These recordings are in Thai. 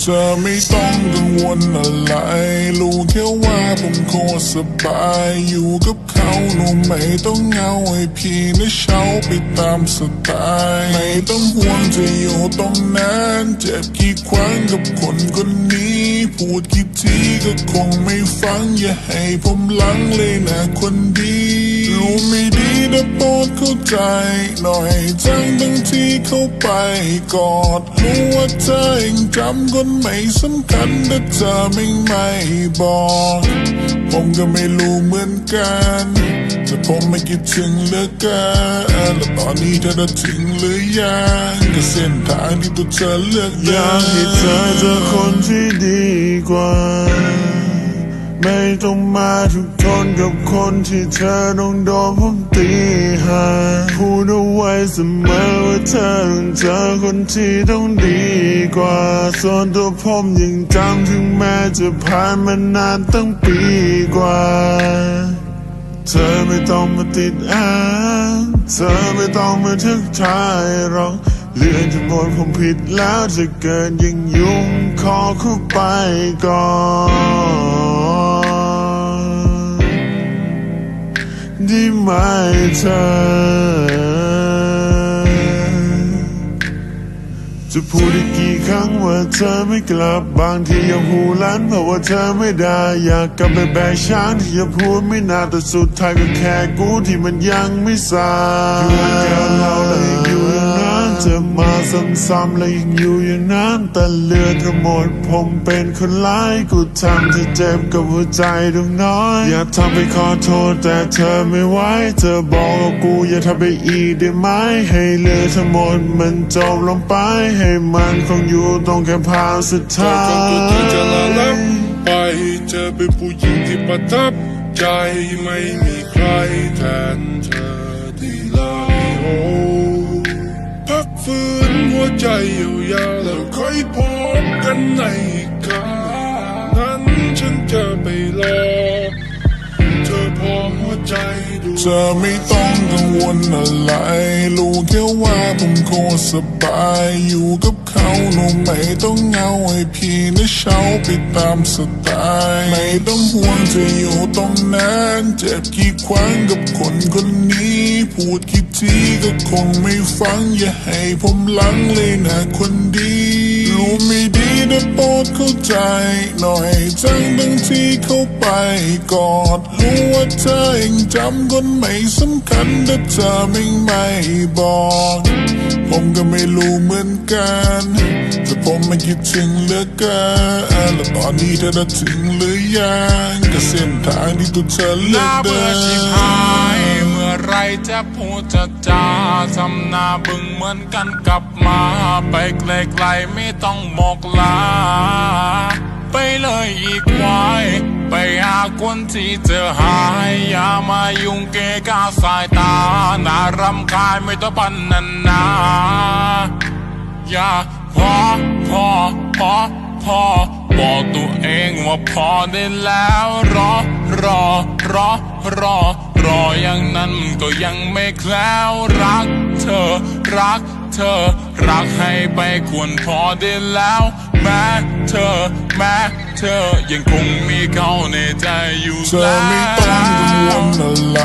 เธอไม่ต้องกังวลอะไร รู้แค่ว่าผมโคตรสบายอยู่กับเขาหนูไม่ต้องเหงาให้พี่และเช้าไปตามสไตล์ไม่ต้องห่วงจะอยู่ตรงนั้น เจ็บกี่ครั้งกับคนคนนี้ พูดกี่ทีก็คงไม่ฟังอย่าให้ผมลังเลยนะคนดี รู้ไม่ดีนะโปรดเข้าใจ หน่อยจังบางทีเข้าไปกอดรู้ว่าเธอยังจำคนไม่สำคัญแต่เธอไม่ไม่บอก ผมก็ไม่รู้เหมือนกัน ผมไม่คิดถึงเหลือเกินแล้วตอนนี้เธอได้ถึงหรือยังกับเส้นทางที่ตัวเธอเลือกอยากให้เธอเจอคนที่ดีกว่า ไม่ต้องมาทุกทนกับคนที่เธอต้องโดนผมตีหาพูดเอาไว้เสมอว่าเธอต้องเจอคนที่ต้องดีกว่า ส่วนตัวผมยังจำถึงแม้จะผ่านมานานตั้งปีกว่า เธอไม่ต้องมาติดอ่านเธอไม่ต้องมาทึกทายหรอกเรื่องทั้งหมดผมผิดแล้วจะเกินยิ่งยุ่งขอเข้าไปก่อนได้ไหมเธอ จะพูดอีกกี่ครั้งว่าเธอไม่กลับบางทียังหูลั่นเพราะว่าเธอไม่ได้อยากกลับไปแบกช้างที่จะพูดไม่นานแต่สุดท้ายก็แค่กูที่มันยังไม่สายอยู่กับเราเลยอยู่ จะมาซ้ำๆแล้วยังอยู่อย่างนั้นแต่เลือดทั้งหมดผมเป็นคนร้ายกูทำที่เจ็บกับหัวใจดวงน้อย อยากทำไปขอโทษแต่เธอไม่ไหวเธอบอกว่ากูอย่าทำไปอีกได้ไหมให้เลือดทั้งหมดมันจบลงไป ให้มันคงอยู่ตรงแค่พาสุดเธอท้าก็ตัวเธอจะละลัยบไปเธอเป็นผู้หญิงที่ประทับใจไม่มีใครแทนเธอ ฟื้นหัวใจยาวแล้วค่อยพบกันในกครั้งนั้นฉันจะไปรอ เธอพอหัวใจดูเธอไม่ต้องกังวลอะไร รู้แค่ว่าผมโคตรสบายอยู่กับเขาหนูไม่ต้องเหงาให้พี่และเช้าไปตามสไตล์ไม่ต้องห่วงจะอยู่ตรงนั้น เจ็บกี่ครั้งกับคนคนนี้ พูดกี่ทีก็คงไม่ฟังอย่าให้ผมลังเลยนะคนดีรู้ไม่ดีนะโปรดเข้าใจ หน่อยจังบางทีเข้าไปกอดรู้ว่าเธอยังจำคนไม่สำคัญแต่เธอไม่ไม่บอก ผมก็ไม่รู้เหมือนกันแต่ผมไม่คิดถึงเหลือเกินแล้วตอนนี้เธอได้ถึงหรือยังกับเส้นทางที่ตัวเธอเลือกน่าเดิเบื่อชิบนหายเมื่อ ไรจะพูดจะจาทำหน้าบึงเหมือนกันกลับมา ไปไกลๆไม่ต้องบอกลา ไปเลยอีกวายไปหาคนที่เจอหาย อย่ามายุ่งเกะกาสายตา น่ารำคาญไม่ต้องปันนันนา อย่าพอพอพอพอบอกตัวเองว่าพอได้แล้ว รอรอรอรอ รออย่างนั้นก็ยังไม่แคล้วรักเธอ รักเธอ รักให้ไปควรพอได้แล้ว แม้เธอแม้เธอยังคงมีเขาในใจอยู่เธอไม่ต้องกังวลอะไร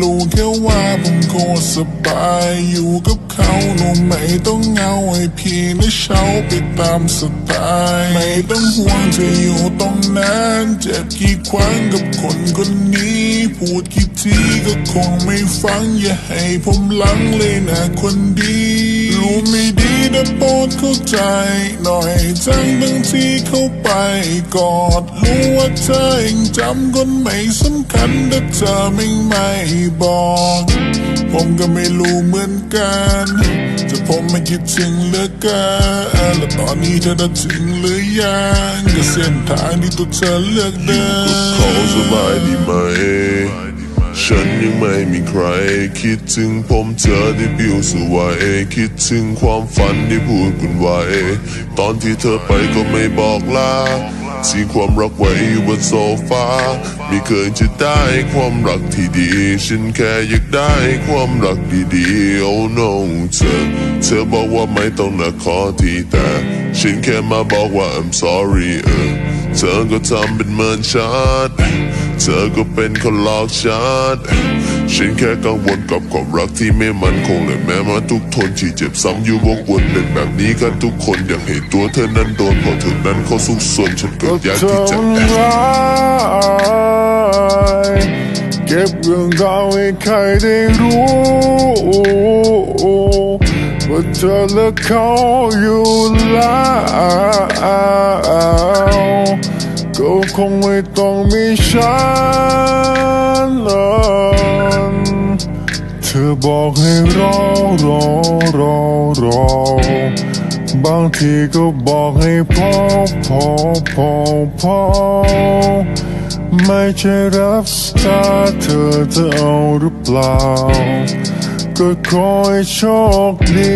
รู้แค่ว่าผมโคตรสบายอยู่กับเขาหนูไม่ต้องเหงาให้พี่และเช้าไปตามสไตล์ไม่ต้องห่วงจะอยู่ตรงนั้นเจ็บกี่ครั้งกับคนคนนี้ พูดกี่ทีก็คงไม่ฟังอย่าให้ผมหลังเลยนะคนดี รู้ไม่ดีนะโปรดเข้าใจหน่อยจังบางทีเข้าไปกอดรู้ว่าเธอยังจำคนไม่สำคัญแต่เธอไม่ไม่บอก ผมก็ไม่รู้เหมือนกันแต่ผมไม่คิดถึงเหลือเกินแล้วตอนนี้เธอได้ถึงหรือยังกับเส้นทางที่ตัวเธอเลือกเดินขาสบายดีไหม ฉันยังไม่มีใคร คิดถึงผมเธอได้ปิวสวย คิดถึงความฝันที่พูดกันไว้ ตอนที่เธอไปก็ไม่บอกลาสีความรักไว้บนโซฟา ไม่เคยจะได้ความรักที่ดี ฉันแค่อยากได้ความรักดีๆ oh no เธอ เธอบอกว่าไม่ต้องนักขอทีแต่ ฉันแค่มาบอกว่า I'm sorry เออ เธอก็ทำเป็นเหมือนฉัน เธอก็เป็นคนหลอกฉันฉันแค่กังวลกับความรักที่ไม่มั่นคงและแม้มาทุกทนที่เจ็บซ้ำอยู่วกวนเป็นแบบนี้กันทุกคนอยากให้ตัวเธอนั้นโดนเพราะเธอนั้นเขาสุขสนฉันก็อยากที่จะมันแอบเก็บเรื่องราวให้ใครได้รู้ว่าเธอและเขาอยู่แล้ว ก็คงไม่ต้องมีฉันเลเธอบอกให้รอรอรอรอบางทีก็บอกให้พอพอพอพอไม่ใช่รับสตาร์เธอจะเอาหรือเปล่า ก็ขอให้โชคดี